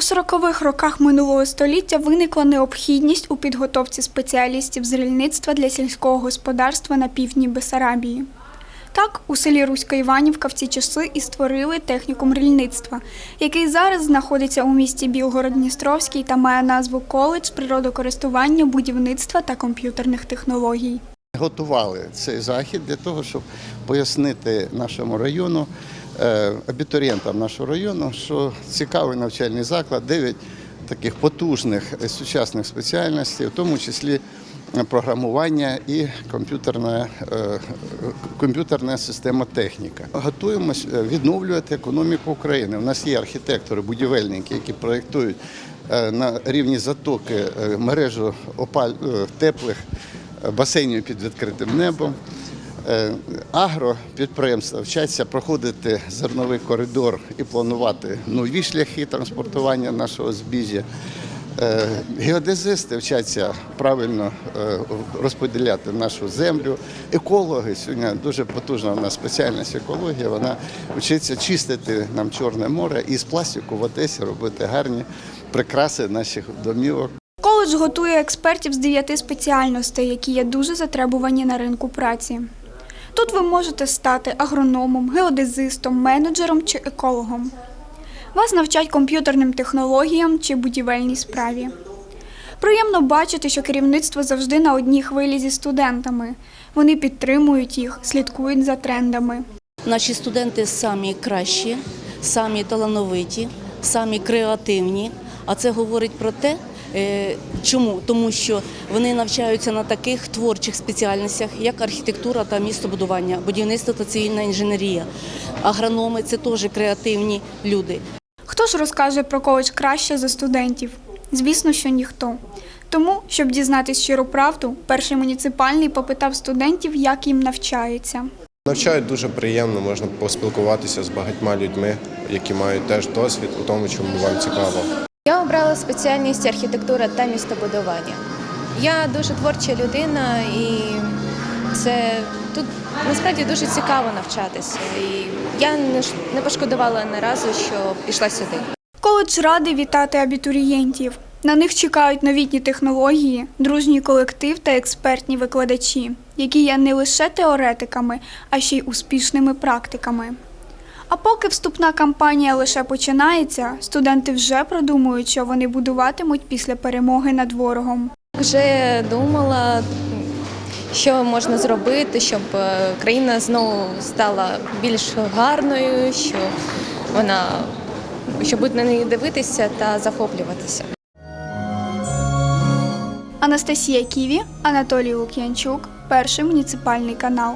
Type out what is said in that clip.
У 40-х роках минулого століття виникла необхідність у підготовці спеціалістів з рільництва для сільського господарства на півдні Бесарабії. Так, у селі Руська Іванівка в ці часи і створили технікум рільництва, який зараз знаходиться у місті Білгород-Дністровський та має назву коледж природокористування, будівництва та комп'ютерних технологій. Готували цей захід для того, щоб пояснити нашому району, абітурієнтам нашого району, що цікавий навчальний заклад, 9 таких потужних е, сучасних спеціальностей, в тому числі е, програмування і комп'ютерна, е, комп'ютерна система техніка. Готуємось е, відновлювати економіку України. У нас є архітектори, будівельники, які проєктують е, на рівні затоки е, мережу опаль... е, теплих басейнів під відкритим небом. Е, Агропідприємства вчаться проходити зерновий коридор і планувати нові шляхи транспортування нашого збіжжя. Е, Геодезисти вчаться правильно е, розподіляти нашу землю. Екологи сьогодні дуже потужна у нас спеціальність екологія. Вона вчиться чистити нам Чорне море і з пластику в Одесі робити гарні прикраси наших домівок. Коледж готує експертів з дев'яти спеціальностей, які є дуже затребувані на ринку праці. Тут ви можете стати агрономом, геодезистом, менеджером чи екологом. Вас навчать комп'ютерним технологіям чи будівельній справі. Приємно бачити, що керівництво завжди на одній хвилі зі студентами. Вони підтримують їх, слідкують за трендами. Наші студенти самі кращі, самі талановиті, самі креативні. А це говорить про те, чому? Тому що вони навчаються на таких творчих спеціальностях, як архітектура та містобудування, будівництво та цивільна інженерія. Агрономи це теж креативні люди. Хто ж розкаже про коледж краще за студентів? Звісно, що ніхто. Тому, щоб дізнатись щиру правду, перший муніципальний попитав студентів, як їм навчається. Навчають дуже приємно, можна поспілкуватися з багатьма людьми, які мають теж досвід у тому, чому вам цікаво. Я обрала спеціальність архітектура та містобудування. Я дуже творча людина, і це тут насправді дуже цікаво навчатися. І я не пошкодувала ні разу, що пішла сюди. Коледж радий вітати абітурієнтів. На них чекають новітні технології, дружній колектив та експертні викладачі, які є не лише теоретиками, а ще й успішними практиками. А поки вступна кампанія лише починається, студенти вже продумують, що вони будуватимуть після перемоги над ворогом. Вже думала, що можна зробити, щоб е, країна знову стала більш гарною, що вона щоб на неї дивитися та захоплюватися. Анастасія Ківі, Анатолій Лук'янчук, перший муніципальний канал.